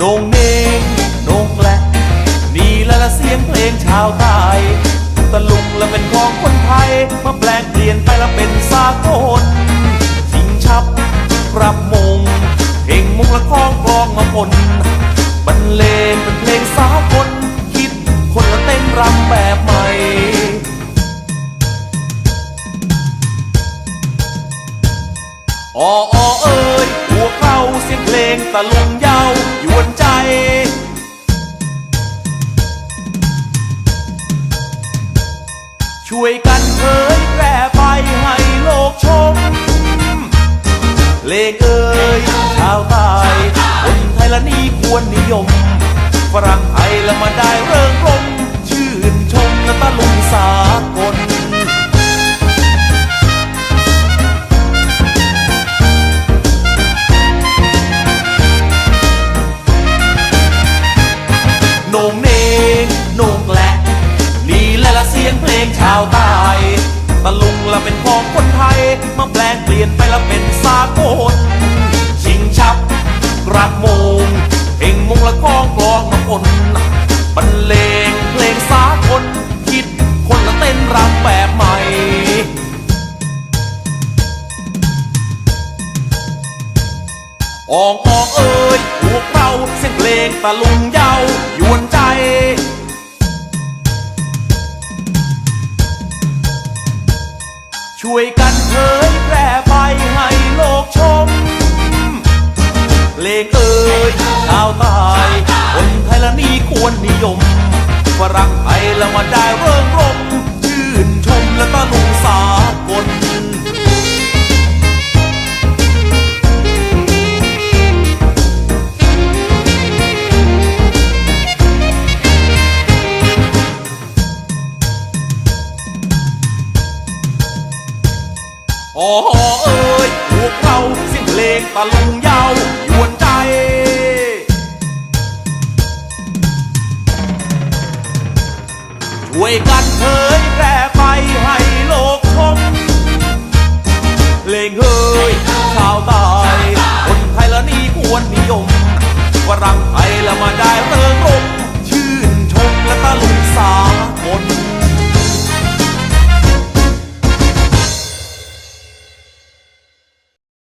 นงเนงนงแกละนี่ละละเสียงเพลงชาวใต้ตะลุงและเป็นของคนไทยมาแปลงเปลี่ยนไปและเป็นสากลชิงชับรับมงเพลงมุงละคล้องกลองมาปนบรรเลงเป็นเพลงสากลคิดคนละเต้นรำแบบใหม่อ้ออ้อเอ้ยหัวเข้าเสียงเพลงตะลุง ช่วยกันเผยแพร่ไปให้โลกชม เลขเอ่ยชาวใต้คนไทยละนี่ควรนิยม ฝรั่งไทยละมาได้เริงรมชื่นชมและตะลุงสา ย มาแปลงเปลี่ยนไปและเป็นสากลชิงชับกระมงเพลงมงละกองกลองมาปนบรรเลงเพลงสากลคิดคนละเต้นรำแบบใหม่อองอองเอ้ยพวกเราเสียงเพลงตะลุงเยาวยวนใจ ช่วยกันเผยแพร่ไปให้โลกชม เลขเอ่ยชาวใต้คนไทยละนี่ค อ๋อเอ้ยพวกเราสิ้นเพลงตะลุงยาวยวนใจ ช่วยกันเผยแพร่ไปให้โลกชมเพลงเฮ้ยชาวใต้คนไทยและนี่ควรนิยมฝรั่งไทย